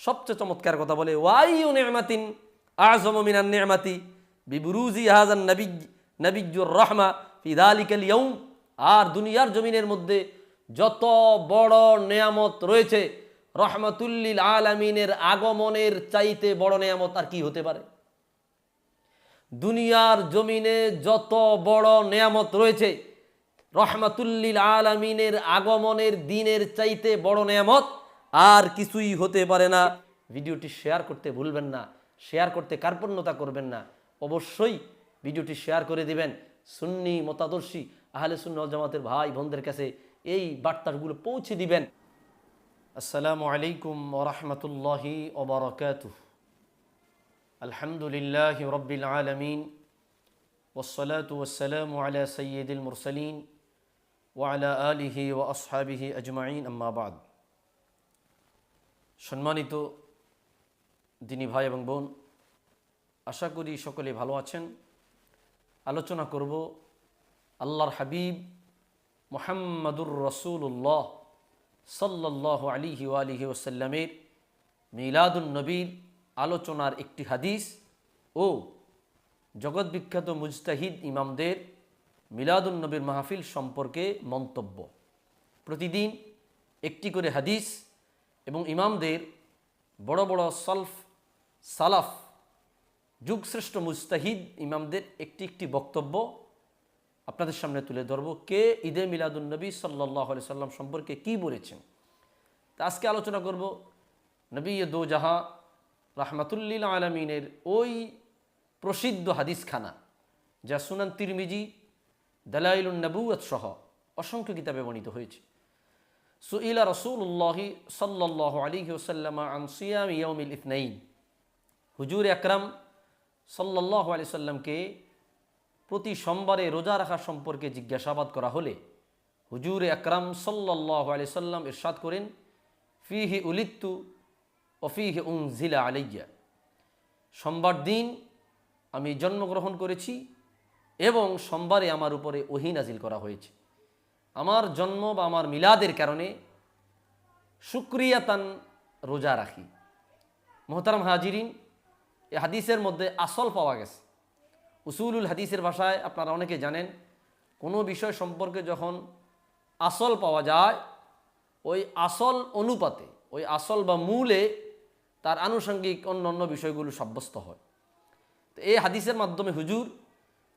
সবচেয়ে চমৎকার কথা বলে ওয়াইউ নেমাতিন আজম মিনান নেমাতি বিবরুজি হাজান নবী নবীজুর রহমা ফিদালিকাল ইয়ৌম আর দুনিয়ার জমিনের মধ্যে যত বড় নেয়ামত রয়েছে রহমাতুল্লিল আলামিনের আগমনের চাইতে বড় নেয়ামত আর কি হতে পারে? দুনিয়ার জমিনে যত বড় নেয়ামত রয়েছে রহমাতুল্লিল আলামিনের আগমনের দিনের চাইতে বড় নেয়ামত আর কিছুই হতে পারে না। ভিডিওটি শেয়ার করতে ভুলবেন না, শেয়ার করতে কার্পণ্যতা করবেন না। অবশ্যই ভিডিওটি শেয়ার করে দিবেন। সুন্নি মতাদর্শী আহলে সুন্ন জামাতের ভাই বোনদের কাছে এই বার্তাগুলো পৌঁছে দিবেন। আসসালামু আলাইকুম ওরহমতুল্লাহি ওবরকাত আলহামদুলিল্লাহ রবিল আলমিন। ওসলাত ওসালাম আলা সৈয়দুল মুরসলিন। ওয়ালা আলিহি ও আসহাবিহি আজমাইন। আম্মাবাদ সম্মানিত দিনী ভাই এবং বোন, আশা করি সকলে ভালো আছেন। আলোচনা করব আল্লাহর হাবিব মোহাম্মদুর রসুল্লাহ সাল্লাহ আলিহি আলিহি ওসাল্লামের মিলাদুল নবীর আলোচনার একটি হাদিস ও জগৎ বিখ্যাত মুজতাহিদ ইমামদের মিলাদুল নবীর মাহফিল সম্পর্কে মন্তব্য। প্রতিদিন একটি করে হাদিস এবং ইমামদের বড় বড় সলফ, সালাফ, যুগশ্রেষ্ঠ মুস্তাহিদ ইমামদের একটি একটি বক্তব্য আপনাদের সামনে তুলে ধরব। কে ঈদে মিলাদুলনবী সাল্লাহ আলি সাল্লাম সম্পর্কে কি বলেছেন? তা আজকে আলোচনা করব নবী দো জাহা রাহমাতুল্লিল আলমিনের ওই প্রসিদ্ধ হাদিসখানা, যা সুনান তিরমিজি, দালাইলুন নবুয়ত সহ অসংখ্য কিতাবে বর্ণিত হয়েছে। সুইলা রসুল্লাহি সাল্লাহ আলিহি ওসাল্লামা আন সিয়াম ইয়মিল ইতনাইন। হুজুর আকরাম সাল্লাহ আলি সাল্লামকে প্রতি সোমবারে রোজা রাখা সম্পর্কে জিজ্ঞাসাবাদ করা হলে হুজুর আকরাম সাল্লাহ আলি সাল্লাম ইরশাদ করেন, ফিহি উলিত্তু অফিহে উংজিলা আলাইয়া। সোমবার দিন আমি জন্মগ্রহণ করেছি এবং সোমবারে আমার উপরে ওহি নাজিল করা হয়েছে। আমার জন্ম বা আমার মিলাদের কারণে সুক্রিয়াতান রোজা রাখি। মোহতারাম হাজিরিন, এ হাদিসের মধ্যে আসল পাওয়া গেছে। উসুলুল হাদিসের ভাষায় আপনারা অনেকে জানেন, কোনো বিষয় সম্পর্কে যখন আসল পাওয়া যায়, ওই আসল অনুপাতে, ওই আসল বা মূলে তার আনুষঙ্গিক অন্য অন্য বিষয়গুলো সাব্যস্ত হয়। তো এই হাদিসের মাধ্যমে হুজুর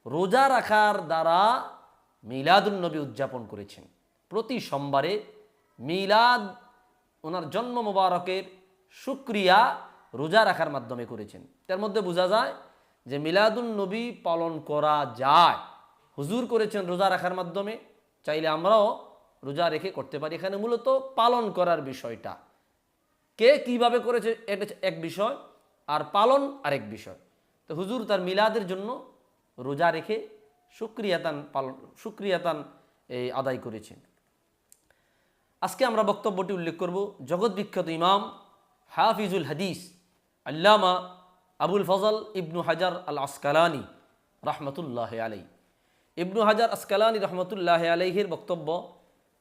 রোজা রাখার দ্বারা মিলাদুলনবী উদযাপন করেছেন। প্রতি সোমবারে মিলাদ ওনার জন্ম মোবারকের সুক্রিয়া রোজা রাখার মাধ্যমে করেছেন। তার মধ্যে বোঝা যায় যে মিলাদুল নবী পালন করা যায়। হুজুর করেছেন রোজা রাখার মাধ্যমে। চাইলে আমরাও রোজা রেখে করতে পারি। এখানে মূলত পালন করার বিষয়টা। কে কীভাবে করেছে এটা এক বিষয় আর পালন আরেক বিষয়। তো হুজুর তার মিলাদের জন্য রোজা রেখে সুক্রিয়াতান পালন সুক্রিয়াতান এই আদায় করেছেন। আজকে আমরা বক্তব্যটি উল্লেখ করব জগৎ বিখ্যাত ইমাম হাফিজুল হাদিস আল্লামা আবুল ফজল ইবনু হাজার আল আসকালানি রহমতুল্লাহ আলাই ইবনু হাজার আসকালানি রহমতুল্লাহ আলাইহির বক্তব্য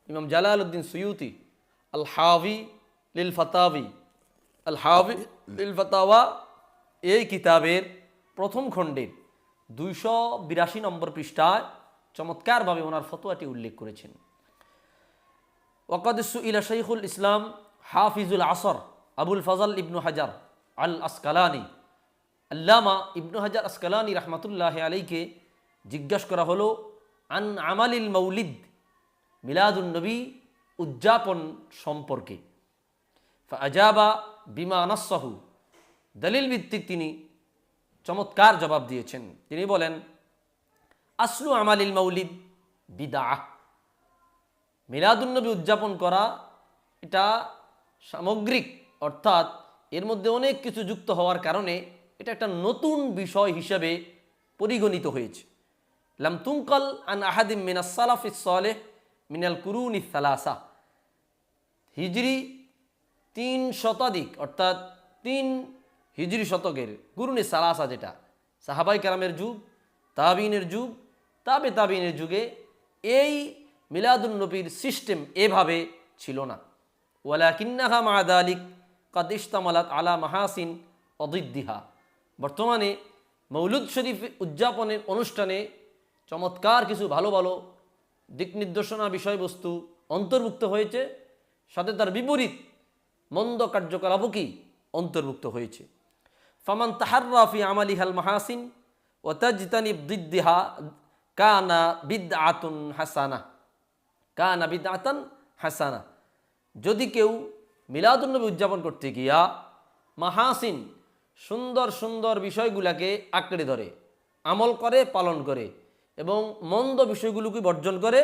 ইমাম জালাল উদ্দিন সৈয়ুতি আল হাভি লিল ফতাবি আল হাভি লিল ফতাওয়া এই কিতাবের প্রথম খণ্ডের দুইশো বিরাশি নম্বর পৃষ্ঠায় চমৎকারভাবে ওনার ফতোয়াটি উল্লেখ করেছেন। ওকাদসু ইলা শৈখুল ইসলাম হাফিজুল আসর আবুল ফজল ইবনু হাজার আল আসকালানি। আল্লামা ইবনু হাজার আসকালানি রহমতুল্লাহ আলীকে জিজ্ঞাসা করা হলো, আন আমালিল মৌলিদ মিলাদুলনবী উদযাপন সম্পর্কে? আজাবা বিমা আনাসাহু দলিল ভিত্তিক তিনি চমৎকার জবাব দিয়েছেন। তিনি বলেন, আসলু আমালিল মৌলিদ বিদা মিলাদুন্নবী উদযাপন করা এটা সামগ্রিক, অর্থাৎ এর মধ্যে অনেক কিছু যুক্ত হওয়ার কারণে এটা একটা নতুন বিষয় হিসেবে পরিগণিত হয়েছে। লাম তুঙ্কল আন আহাদিম মিনাস সালাফিস সালেহ মিনাল কুরুন ইসালাসা হিজরি তিন শতাধিক, অর্থাৎ তিন হিজরি শতকের কুরুনি সালাসা যেটা, সাহাবাই কালামের যুগ তাবিনের যুগ, তাবে তাবিনের যুগে এই মিলাদুল নবীর সিস্টেম এভাবে ছিল না। ওয়ালা কিন্নাহা মাদালিক কাদিস্তামালাত আলা মাহাসিন অদিদ্দিহা। বর্তমানে মৌলুদ শরীফ উদযাপনের অনুষ্ঠানে চমৎকার কিছু ভালো ভালো দিক নির্দেশনা বিষয়বস্তু অন্তর্ভুক্ত হয়েছে, সাথে তার বিপরীত মন্দ কার্যকলাপও কি অন্তর্ভুক্ত হয়েছে। ফামান তাহার্রাফি আমালিহাল মাহাসিন ও তাজতানি দিদ্দিহা কানা বিদ আতুন হাসানা। কানা বিদ আতান হাসানা। যদি কেউ মিলাদুন্নবী উদযাপন করতে গিয়া মাহাসিন সুন্দর সুন্দর বিষয়গুলাকে আঁকড়ে ধরে, আমল করে, পালন করে এবং মন্দ বিষয়গুলোকে বর্জন করে,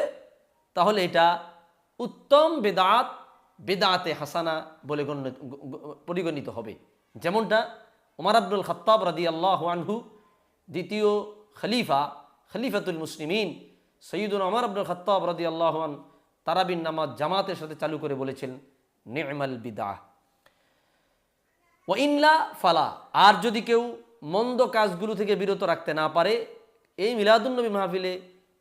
তাহলে এটা উত্তম বেদাত বেদাতে হাসানা বলে গণ্য পরিগণিত হবে। যেমনটা ওমর আব্দুল খত্তাব রাদি আল্লাহ আনহু, দ্বিতীয় খলিফা, খলিফাতুল মুসলিমিন সৈয়দুল ওমর আব্দুল খত্তাব রাদি আল্লাহ তারাবিন নামাজ জামাতের সাথে চালু করে বলেছেন, নেমাল বিদা ও ইনলা ফালা, আর যদি কেউ মন্দ কাজগুলো থেকে বিরত রাখতে না পারে, এই মিলাদুন্নবী মাহফিলে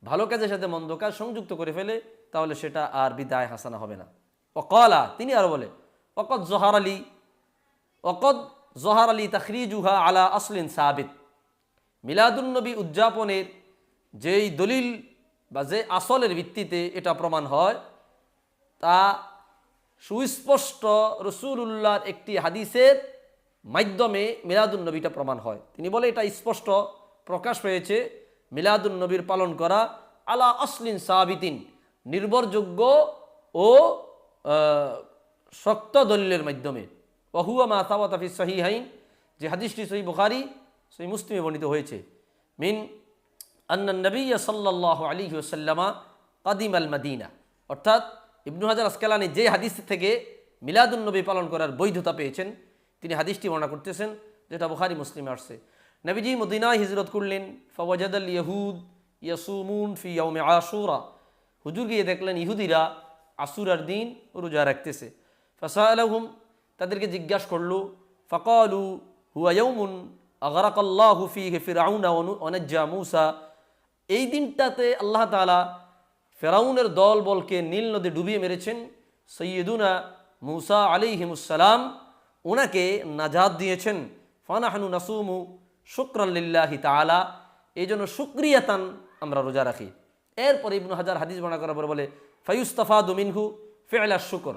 ভালো কাজের সাথে মন্দ কাজ সংযুক্ত করে ফেলে, তাহলে সেটা আর বিদায় হাসানা হবে না। অকলা তিনি আরও বলে অকদ জহার আলী অকদ জহার আলী তাখরিজুহা আলা আসলিন সাবিত। মিলাদুন্নবী উদযাপনের যেই দলিল বা যে আসলের ভিত্তিতে এটা প্রমাণ হয়, তা সুস্পষ্ট রসুল্লাহর একটি হাদিসের মাধ্যমে মিলাদুন্নবীটা প্রমাণ হয়। তিনি বলে, এটা স্পষ্ট প্রকাশ পেয়েছে মিলাদুন্নবীর পালন করা আলা আসলিন সাবিতিন, নির্ভরযোগ্য ও শক্ত দলিলের মাধ্যমে। ওহুয়া মা তাওয়াতাফি সহি হাইন যে হাদিসটি সহি বুখারি সহি মুসলিমে বর্ণিত হয়েছে। মিন আন্না নবী সাল্লাহ আলী ওসাল্লামা কাদিম আল মদিনা। অর্থাৎ ইবনু হাজার আসকালানি যে হাদিস থেকে মিলাদুন্নবী পালন করার বৈধতা পেয়েছেন, তিনি হাদিসটি বর্ণনা করতেছেন, যেটা বুখারি মুসলিমে আসছে। নবীজি মদিনায় হিজরত করলেন ফওয়াজাদ আল ইহুদ ইয়াসুমুন ফি ইয়াউমে আশুরা। হুজুর গিয়ে দেখলেন, ইহুদিরা আসুরার দিন রোজা রাখতেছে। ফাসা আলহুম তাদেরকে জিজ্ঞাসা করল, ফকালু, হুয়া ইয়ৌমুন আগরাকাল্লাহু ফিহি ফিরআউনা ওয়ানাজ্জা মূসা, এই দিনটাতে আল্লাহ তাআলা ফেরাউনের দল বলকে নীল নদী ডুবিয়ে মেরেছেন। সৈয়দুনা মুসা আলিহিমুসালাম ওনাকে নাজাদ দিয়েছেন। ফানাহানু নাসুমু শুক্রাল্লিল্লাহি তাআলা, এই জন্য শুক্রিয়াতান আমরা রোজা রাখি। এরপর ইবনু হাজার হাদিস বর্ণনা করার পর বলে ফায়ুস্তাফা দুমিনহু ফেলা শুকর।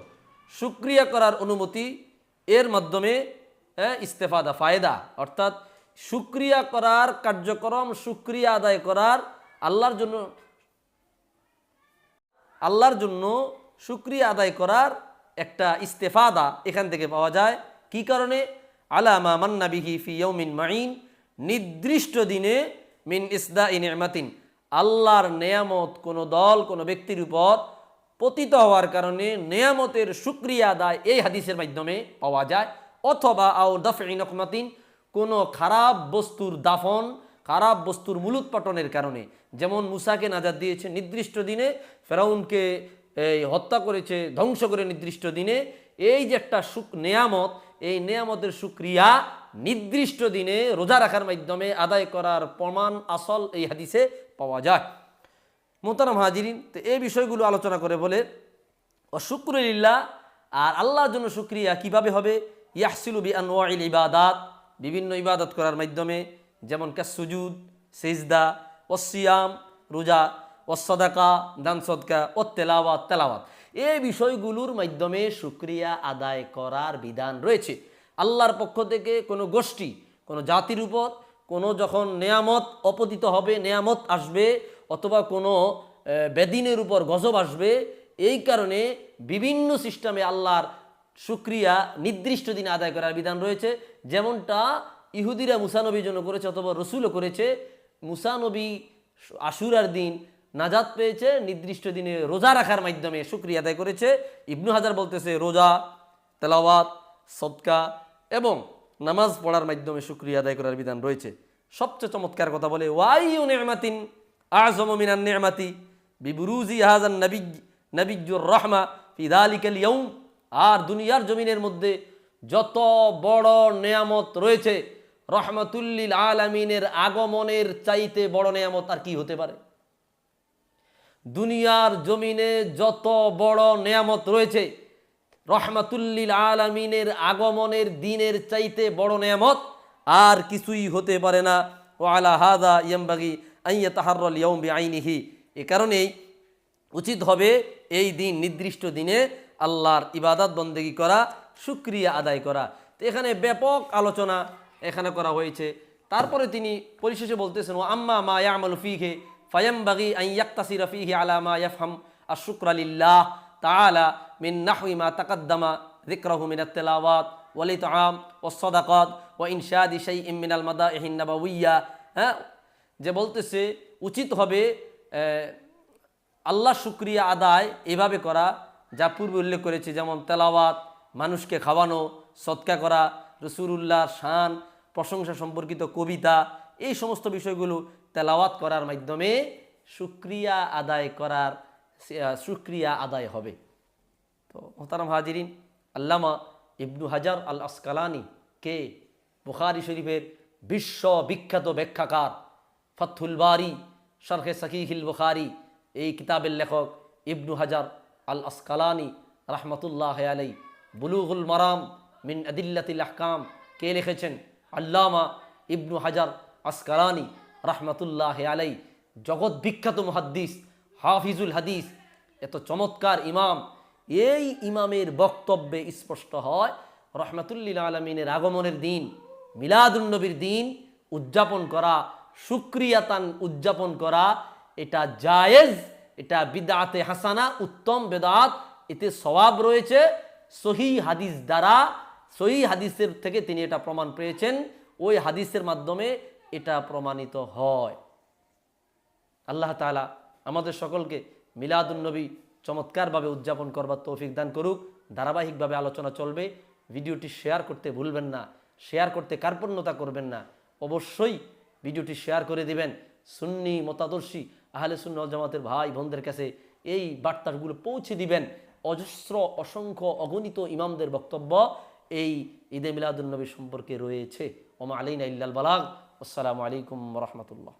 শুক্রিয়া করার অনুমতি এর মাধ্যমে ইস্তেফাদা, ফায়দা। অর্থাৎ শুক্রিয়া করার কার্যক্রম, শুক্রিয়া আদায় করার আল্লাহর জন্য আল্লাহর জন্য শুক্রিয়া আদায় করার একটা ইস্তেফাদা এখান থেকে পাওয়া যায়। কি কারণে? আলামা মান্না বিহি ফি ইয়ৌমিন মাইন নির্দিষ্ট দিনে মিন ইসদা ইন আল্লাহর নেয়ামত কোনো দল, কোনো ব্যক্তির উপর পতিত হওয়ার কারণে নেয়ামতের শুক্রিয়া আদায় এই হাদিসের মাধ্যমে পাওয়া যায়। অথবা আও দফ ইনকমাতিন কোনো খারাপ বস্তুর দাফন, খারাপ বস্তুর মূলোৎপাটনের কারণে। যেমন মুসাকে নাজাদ দিয়েছে নির্দিষ্ট দিনে, ফেরাউনকে এই হত্যা করেছে ধ্বংস করে নির্দিষ্ট দিনে। এই যে একটা সুখ নেয়ামত, এই নেয়ামতের সুক্রিয়া নির্দিষ্ট দিনে রোজা রাখার মাধ্যমে আদায় করার প্রমাণ, আসল এই হাদিসে পাওয়া যায়। মোতারাম হাজিরিন, তো এই বিষয়গুলো আলোচনা করে বলে অশুক্রিল্লাহ আর আল্লাহর জন্য শুক্রিয়া কীভাবে হবে? ইয়াহসিলু বি আনোয়াইল ইবাদাত, বিভিন্ন ইবাদত করার মাধ্যমে, যেমন কাসুজুদ সেজদা ওসিয়াম রোজা ওসদাকা দান সদকা, ও তেলাওয়াত তেলাওয়াত। এই বিষয়গুলোর মাধ্যমে শুক্রিয়া আদায় করার বিধান রয়েছে। আল্লাহর পক্ষ থেকে কোনো গোষ্ঠী, কোনো জাতির উপর কোনো যখন নেয়ামত অপতিত হবে, নেয়ামত আসবে অথবা কোনো বেদিনের উপর গজব আসবে, এই কারণে বিভিন্ন সিস্টেমে আল্লাহর শুক্রিয়া নির্দিষ্ট দিনে আদায় করার বিধান রয়েছে। যেমনটা ইহুদিরা মুসানবীর জন্য করেছে অথবা রসুলও করেছে। মুসানবী আশুরার দিন নাজাত পেয়েছে, নির্দিষ্ট দিনে রোজা রাখার মাধ্যমে শুক্রিয়া আদায় করেছে। ইবনু হাজার বলতেছে, রোজা, তেলাওয়াত সৎকা এবং নামাজ পড়ার মাধ্যমে শুক্রিয়া আদায় করার বিধান রয়েছে। সবচেয়ে চমৎকার কথা বলে, ওয়াইউ নেমাতিন আজম মিনান নেমাতি বিবরুজি হাজান নবী নবীজুর রহমা ফিদালিকাল ইয়ৌম আর দুনিয়ার জমিনের মধ্যে যত বড় নেয়ামত রয়েছে রহমতুল্লিল আলামিনের আগমনের চাইতে বড় নেয়ামত আর কি হতে পারে? দুনিয়ার জমিনে যত বড় নেয়ামত রয়েছে রহমাতুল্লিল আলমিনের আগমনের দিনের চাইতে বড় নেয়ামত আর কিছুই হতে পারে না। ও আলা হাদা ইয়ামবাগি আইয়া তাহারল ইয়ম বি আইনিহি এ কারণেই উচিত হবে এই দিন, নির্দিষ্ট দিনে আল্লাহর ইবাদত বন্দেগি করা সুক্রিয়া আদায় করা। তো এখানে ব্যাপক আলোচনা এখানে করা হয়েছে। তারপরে তিনি পরিশেষে বলতেছেন, ও আম্মা মা ইয়ামল ফিহে ফায়াম বাগি আইয়াক্তাসির ফিহে আলা মা ইয়াফহাম আশুক্র লিল্লাহ তাআলা মিন নাহউই মা তাকাদ্দামা যিকরাহু মিন আত-তিলাওয়াত ওয়াল ইতআম ওয়াস সাদাকাত ওয়া ইনশাদি শাইইন যে বলতেছে উচিত হবে আল্লাহ শুক্রিয়া আদায় এভাবে করা যা পূর্বে উল্লেখ করেছে যেমন তেলাওয়াত মানুষকে খাওয়ানো সৎকা করা রসুরুল্লাহর শান প্রশংসা সম্পর্কিত কবিতা এই সমস্ত বিষয়গুলো তেলাওয়াত করার মাধ্যমে শুক্রিয়া আদায় করার আহ, শুক্রিয়া আদায় হবে। তো মোহতারাম হাজিরিন আল্লামা ইবনু হাজার আল আসকালানি কে? বুখারি শরীফের বিশ্ব বিখ্যাত ব্যাখ্যাকার। ফথুল বারি শরখে সকিহিল বুখারি, এই কিতাবের লেখক ইবনু হাজার আল আসকালানি রহমতুল্লাহ আলাই বুলুগুল মারাম মিন আদিল্লাতিল আহকাম, কে লিখেছেন? আল্লামা ইবনু হাজার আসকালানি রহমতুল্লাহ আলাই জগৎ বিখ্যাত মুহাদ্দিস, হাফিজুল হাদিস, এত চমৎকার ইমাম। এই ইমামের বক্তব্যে স্পষ্ট হয়, রহমাতুল্লিল আলমিনের আগমনের দিন মিলাদুন্নবীর দিন উদযাপন করা সুক্রিয়াতান উদযাপন করা, এটা জায়েজ, এটা বিদাতে হাসানা, উত্তম বেদাত এতে সওয়াব রয়েছে। সহি হাদিস দ্বারা, সহি হাদিসের থেকে তিনি এটা প্রমাণ পেয়েছেন, ওই হাদিসের মাধ্যমে এটা প্রমাণিত হয়। আল্লাহ তাআলা আমাদের সকলকে মিলাদুন্নবী চমৎকারভাবে উদযাপন করবার তৌফিক দান করুক। ধারাবাহিকভাবে আলোচনা চলবে। ভিডিওটি শেয়ার করতে ভুলবেন না। শেয়ার করতে কার্পণ্যতা করবেন না। অবশ্যই ভিডিওটি শেয়ার করে দিবেন। সুন্নি মতাদর্শী আহলে সুন্ন জামাতের ভাই বোনদের কাছে এই বার্তাগুলো পৌঁছে দিবেন। অজস্র, অসংখ্য অগণিত ইমামদের বক্তব্য এই ঈদে মিলাদুন্নবী সম্পর্কে রয়েছে। ওমা আলীন ইল্লাল বালাগ। আসসালামু আলাইকুম রহমতুল্লাহ।